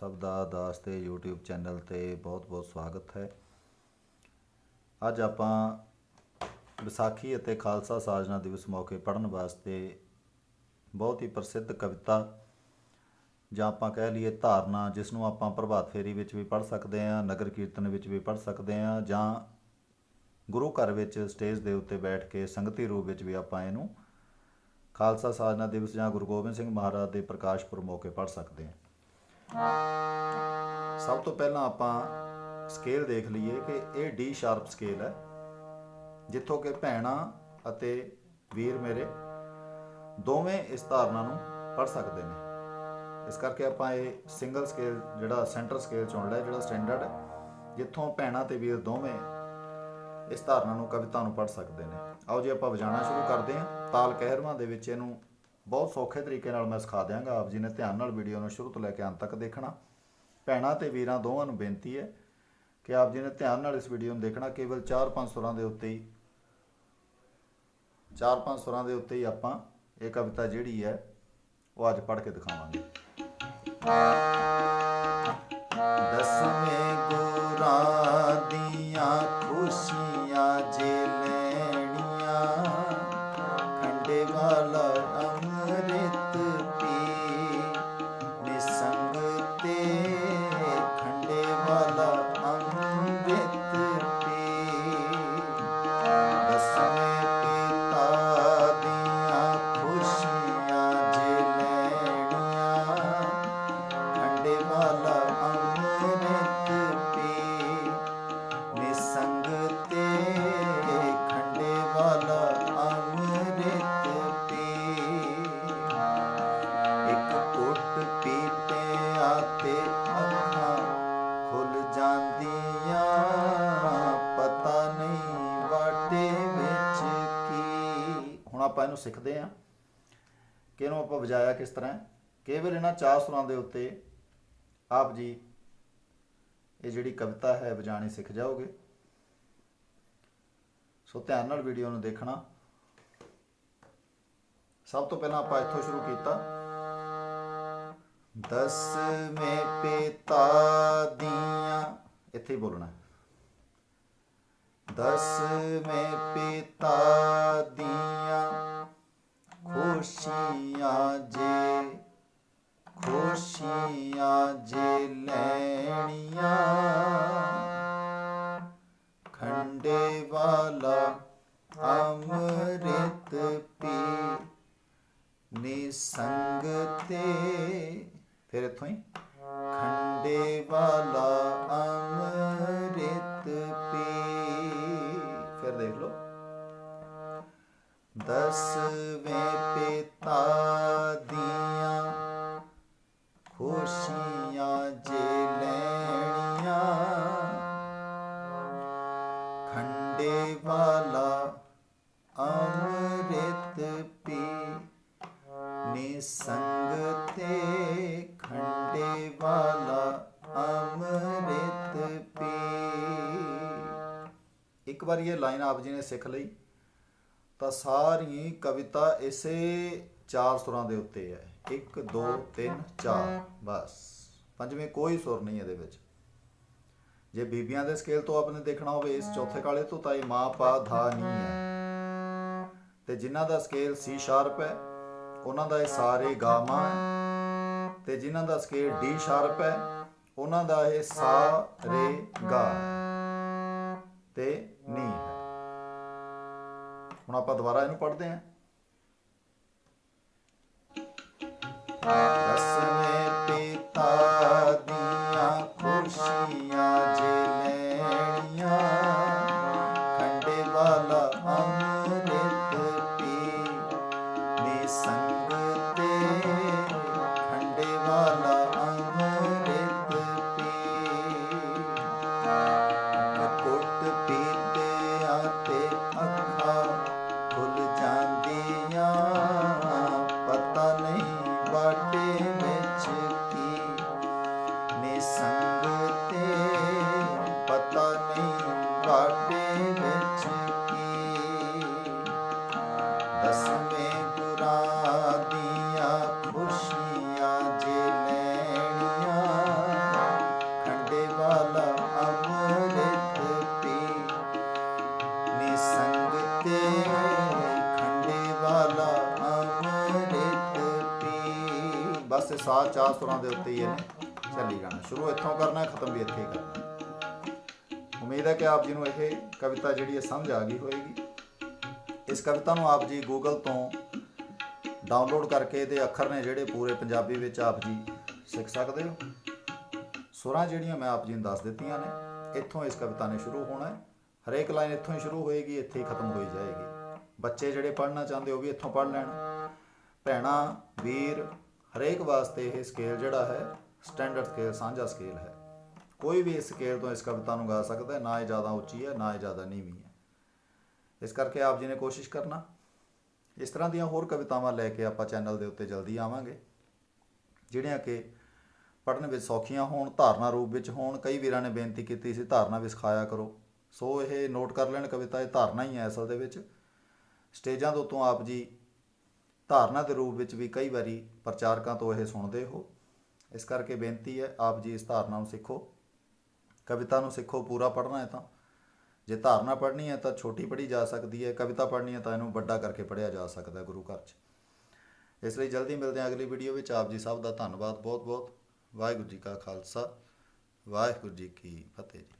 ਸਭ ਦਾ ਦਾਸ ਤੇ YouTube channel ਤੇ ਬਹੁਤ-ਬਹੁਤ ਸਵਾਗਤ ਹੈ। ਅੱਜ ਆਪਾਂ ਵਿਸਾਖੀ ਅਤੇ ਖਾਲਸਾ ਸਾਜਨਾ ਦਿਵਸ ਮੌਕੇ ਪੜ੍ਹਨ ਵਾਸਤੇ ਬਹੁਤ ਹੀ ਪ੍ਰਸਿੱਧ ਕਵਿਤਾ ਜਾਂ ਆਪਾਂ ਕਹਿ ਲਈਏ ਧਾਰਨਾ, ਜਿਸ ਨੂੰ ਆਪਾਂ ਪ੍ਰਭਾਤ ਫੇਰੀ ਵਿੱਚ ਵੀ ਪੜ੍ਹ ਸਕਦੇ ਹਾਂ, ਨਗਰ ਕੀਰਤਨ ਵਿੱਚ ਵੀ ਪੜ੍ਹ ਸਕਦੇ ਹਾਂ ਜਾਂ ਗੁਰੂ ਘਰ ਵਿੱਚ ਸਟੇਜ ਦੇ ਉੱਤੇ ਬੈਠ ਕੇ ਸੰਗਤੀ ਰੂਪ ਵਿੱਚ ਵੀ ਆਪਾਂ ਇਹਨੂੰ ਖਾਲਸਾ ਸਾਜਨਾ ਦਿਵਸ ਜਾਂ ਗੁਰੂ ਗੋਬਿੰਦ ਸਿੰਘ ਮਹਾਰਾਜ ਦੇ ਪ੍ਰਕਾਸ਼ ਪੁਰਬ ਮੌਕੇ ਪੜ੍ਹ ਸਕਦੇ ਹਾਂ। ਸਭ ਤੋਂ ਪਹਿਲਾਂ ਆਪਾਂ ਸਕੇਲ ਦੇਖ ਲਈਏ ਕਿ ਇਹ ਡੀ ਸ਼ਾਰਪ ਸਕੇਲ ਹੈ, ਜਿੱਥੋਂ ਕਿ ਭੈਣਾਂ ਅਤੇ ਵੀਰ ਮੇਰੇ ਦੋਵੇਂ ਇਸ ਧਾਰਨਾ ਨੂੰ ਪੜ੍ਹ ਸਕਦੇ ਨੇ। ਇਸ ਕਰਕੇ ਆਪਾਂ ਇਹ ਸਿੰਗਲ ਸਕੇਲ ਜਿਹੜਾ ਸੈਂਟਰ ਸਕੇਲ ਚੁਣ ਲਿਆ, ਜਿਹੜਾ ਸਟੈਂਡਰਡ ਹੈ, ਜਿੱਥੋਂ ਭੈਣਾਂ ਤੇ ਵੀਰ ਦੋਵੇਂ ਇਸ ਧਾਰਨਾ ਨੂੰ ਕਵਿਤਾ ਨੂੰ ਪੜ੍ਹ ਸਕਦੇ ਨੇ। ਆਓ ਜੀ, ਆਪਾਂ ਵਜਾਣਾ ਸ਼ੁਰੂ ਕਰਦੇ ਹਾਂ। ਤਾਲ ਕਹਿਰਵਾਂ ਦੇ ਵਿੱਚ ਇਹਨੂੰ ਬਹੁਤ ਸੌਖੇ ਤਰੀਕੇ ਨਾਲ ਮੈਂ ਸਿਖਾ ਦਿਆਂਗਾ। ਆਪ ਜੀ ਨੇ ਧਿਆਨ ਨਾਲ ਵੀਡੀਓ ਨੂੰ ਸ਼ੁਰੂ ਤੋਂ ਲੈ ਕੇ ਅੰਤ ਤੱਕ ਦੇਖਣਾ। ਭੈਣਾਂ ਤੇ ਵੀਰਾਂ ਦੋਵਾਂ ਨੂੰ ਬੇਨਤੀ ਹੈ ਕਿ ਆਪ ਜੀ ਨੇ ਧਿਆਨ ਨਾਲ ਇਸ ਵੀਡੀਓ ਨੂੰ ਦੇਖਣਾ। ਕੇਵਲ 4-5 ਸੁਰਾਂ ਦੇ ਉੱਤੇ ਹੀ 4-5 ਸੁਰਾਂ ਦੇ ਉੱਤੇ ਹੀ ਆਪਾਂ ਇਹ ਕਵਿਤਾ ਜਿਹੜੀ ਹੈ ਉਹ ਅੱਜ ਪੜ੍ਹ ਕੇ ਦਿਖਾਵਾਂਗੇ। ਦਸਵੇਂ ਆਪਾਂ ਇਹਨੂੰ ਸਿੱਖਦੇ ਹਾਂ ਕਿ ਇਹਨੂੰ ਆਪਾਂ ਵਜਾਇਆ ਕਿਸ ਤਰ੍ਹਾਂ ਕੇਵਲ ਇਹਨਾਂ ਚਾਰ ਸੁਰਾਂ ਦੇ ਉੱਤੇ ਆਪ ਜੀ ਇਹ ਜਿਹੜੀ ਕਵਿਤਾ ਹੈ ਵਜਾਣੀ ਸਿੱਖ ਜਾਓਗੇ। ਸੋ ਧਿਆਨ ਨਾਲ ਵੀਡੀਓ ਨੂੰ ਦੇਖਣਾ। ਸਭ ਤੋਂ ਪਹਿਲਾਂ ਆਪਾਂ ਇੱਥੋਂ ਸ਼ੁਰੂ ਕੀਤਾ। ਦਸਵੇਂ ਪਿਤਾ ਦੀਆਂ, ਇੱਥੇ ਹੀ ਬੋਲਣਾ। ਹੈ। ਦਸਵੇਂ ਪਿਤਾ ਦੀਆਂ ਖੁਸ਼ੀਆਂ ਜੇ ਖੁਸ਼ੀਆਂ ਜੇ ਲੈਣੀਆਂ। ਖੰਡੇ ਵਾਲਾ ਅੰਮ੍ਰਿਤ ਪੀ, ਨਿਸੰਗ ਤੇ। ਫਿਰ ਇੱਥੋਂ ਹੀ। ਖੰਡੇ ਵਾਲਾ ਅੰਮ੍ਰਿਤ ਦਸਵੇਂ ਪਿਤਾ ਦੀਆਂ ਖੁਸ਼ੀਆਂ ਜੇ ਲੈਣੀਆਂ, ਖੰਡੇ ਵਾਲਾ ਅੰਮ੍ਰਿਤ ਪੀ ਨਿਸੰਗ ਤੇ, ਖੰਡੇ ਵਾਲਾ ਅੰਮ੍ਰਿਤ ਪੀ। ਇੱਕ ਵਾਰ ਇਹ ਲਾਈਨ ਆਪ ਜੀ ਨੇ ਸਿੱਖ ਲਈ। ਤਾਂ ਸਾਰੀ ਕਵਿਤਾ ਇਸੇ ਚਾਰ ਸੁਰਾਂ ਦੇ ਉੱਤੇ ਹੈ। 1 2 3 4 ਬਸ। ਪੰਜਵੇਂ ਕੋਈ ਸੁਰ ਨਹੀਂ ਇਹਦੇ ਵਿੱਚ। ਜੇ ਬੀਬੀਆਂ ਦੇ ਸਕੇਲ ਤੋਂ ਆਪਨੇ ਦੇਖਣਾ ਹੋਵੇ ਇਸ ਚੌਥੇ ਕਾਲੇ ਤੋਂ ਤਾਂ ਇਹ ਮਾ ਪਾ ਧਾ ਨਹੀਂ ਹੈ। ਤੇ ਜਿਨ੍ਹਾਂ ਦਾ ਸਕੇਲ ਸੀ ਸ਼ਾਰਪ ਹੈ ਉਹਨਾਂ ਦਾ ਇਹ ਸਾਰੇ ਗਾ ਮਾ ਹੈ। ਤੇ ਜਿਨ੍ਹਾਂ ਦਾ ਸਕੇਲ ਡੀ ਸ਼ਾਰਪ ਹੈ ਉਹਨਾਂ ਦਾ ਇਹ ਸਾ ਰੇ ਗਾ। ਤੇ ਨੀ ਹੈ। ਹੁਣ ਆਪਾਂ ਦੁਬਾਰਾ ਇਹਨੂੰ ਪੜ੍ਹਦੇ ਹਾਂ। ਦਸਵੇਂ ਪੀ ਸਾਹ ਚਾਰ ਸੁਰਾਂ ਦੇ ਉੱਤੇ ਹੀ ਇਹਨੇ ਚੱਲੀ ਜਾਣਾ। ਸ਼ੁਰੂ ਇੱਥੋਂ ਕਰਨਾ, ਖਤਮ ਵੀ ਇੱਥੇ ਹੀ ਕਰਨਾ। ਉਮੀਦ ਹੈ ਕਿ ਆਪ ਜੀ ਨੂੰ ਇਹ ਕਵਿਤਾ ਜਿਹੜੀ ਹੈ ਸਮਝ ਆ ਗਈ ਹੋਵੇਗੀ ਇਸ ਕਵਿਤਾ ਨੂੰ ਆਪ ਜੀ ਗੂਗਲ ਤੋਂ ਡਾਊਨਲੋਡ ਕਰਕੇ ਇਹਦੇ ਅੱਖਰ ਨੇ ਜਿਹੜੇ ਪੂਰੇ ਪੰਜਾਬੀ ਵਿੱਚ ਆਪ ਜੀ ਸਿੱਖ ਸਕਦੇ ਹੋ। ਸੁਰਾਂ ਜਿਹੜੀਆਂ ਮੈਂ ਆਪ ਜੀ ਨੂੰ ਦੱਸ ਦਿੱਤੀਆਂ ਨੇ, ਇੱਥੋਂ ਇਸ ਕਵਿਤਾ ਨੇ ਸ਼ੁਰੂ ਹੋਣਾ ਹੈ। ਹਰੇਕ ਲਾਈਨ ਇੱਥੋਂ ਹੀ ਸ਼ੁਰੂ ਹੋਏਗੀ, ਇੱਥੇ ਹੀ ਖਤਮ ਹੋਈ ਜਾਏਗੀ। ਬੱਚੇ ਜਿਹੜੇ ਪੜ੍ਹਨਾ ਚਾਹੁੰਦੇ ਉਹ ਵੀ ਇੱਥੋਂ ਪੜ੍ਹ ਲੈਣ। ਭੈਣਾ, ਵੀਰ ਹਰੇਕ ਵਾਸਤੇ ਇਹ ਸਕੇਲ ਜਿਹੜਾ ਹੈ ਸਟੈਂਡਰਡ ਸਕੇਲ ਸਾਂਝਾ ਸਕੇਲ ਹੈ। ਕੋਈ ਵੀ ਇਸ ਸਕੇਲ ਤੋਂ ਇਸ ਕਵਿਤਾ ਨੂੰ ਗਾ ਸਕਦਾ ਹੈ, ਨਾ ਇਹ ਜ਼ਿਆਦਾ ਉੱਚੀ ਹੈ, ਨਾ ਇਹ ਜ਼ਿਆਦਾ ਨੀਵੀਂ ਹੈ। ਇਸ ਕਰਕੇ ਆਪ ਜੀ ਨੇ ਕੋਸ਼ਿਸ਼ ਕਰਨਾ। ਇਸ ਤਰ੍ਹਾਂ ਦੀਆਂ ਹੋਰ ਕਵਿਤਾਵਾਂ ਲੈ ਕੇ ਆਪਾਂ ਚੈਨਲ ਦੇ ਉੱਤੇ ਜਲਦੀ ਆਵਾਂਗੇ, ਜਿਹੜੀਆਂ ਕਿ ਪੜ੍ਹਨ ਵਿੱਚ ਸੌਖੀਆਂ ਹੋਣ, ਧਾਰਨਾ ਰੂਪ ਵਿੱਚ ਹੋਣ। ਕਈ ਵੀਰਾਂ ਨੇ ਬੇਨਤੀ ਕੀਤੀ ਸੀ, ਧਾਰਨਾ ਵੀ ਸਿਖਾਇਆ ਕਰੋ। ਸੋ ਇਹ ਨੋਟ ਕਰ ਲੈਣ ਕਵਿਤਾ, ਇਹ ਧਾਰਨਾ ਹੀ ਹੈ ਅਸਲ ਦੇ ਵਿੱਚ। ਸਟੇਜਾਂ ਦੇ ਉੱਤੋਂ ਆਪ ਜੀ ਧਾਰਨਾ ਦੇ ਰੂਪ ਵਿੱਚ ਵੀ ਕਈ ਵਾਰੀ ਪ੍ਰਚਾਰਕਾਂ ਤੋਂ ਇਹ ਸੁਣਦੇ ਹੋ। ਇਸ ਕਰਕੇ ਬੇਨਤੀ ਹੈ, ਆਪ ਜੀ ਇਸ ਧਾਰਨਾ ਨੂੰ ਸਿੱਖੋ। ਕਵਿਤਾ ਨੂੰ ਸਿੱਖੋ, ਪੂਰਾ ਪੜ੍ਹਨਾ ਹੈ ਤਾਂ। ਜੇ ਧਾਰਨਾ ਪੜ੍ਹਨੀ ਹੈ ਤਾਂ ਛੋਟੀ ਪੜ੍ਹੀ ਜਾ ਸਕਦੀ ਹੈ, ਕਵਿਤਾ ਪੜ੍ਹਨੀ ਹੈ ਤਾਂ ਇਹਨੂੰ ਵੱਡਾ ਕਰਕੇ ਪੜ੍ਹਿਆ ਜਾ ਸਕਦਾ ਗੁਰੂ ਘਰ 'ਚ। ਇਸ ਲਈ ਜਲਦੀ ਮਿਲਦੇ ਹਾਂ ਅਗਲੀ ਵੀਡੀਓ ਵਿੱਚ। ਆਪ ਜੀ ਸਭ ਦਾ ਧੰਨਵਾਦ ਬਹੁਤ ਬਹੁਤ ਵਾਹਿਗੁਰੂ ਜੀ ਕਾ ਖਾਲਸਾ, ਵਾਹਿਗੁਰੂ ਜੀ ਕੀ ਫਤਿਹ ਜੀ।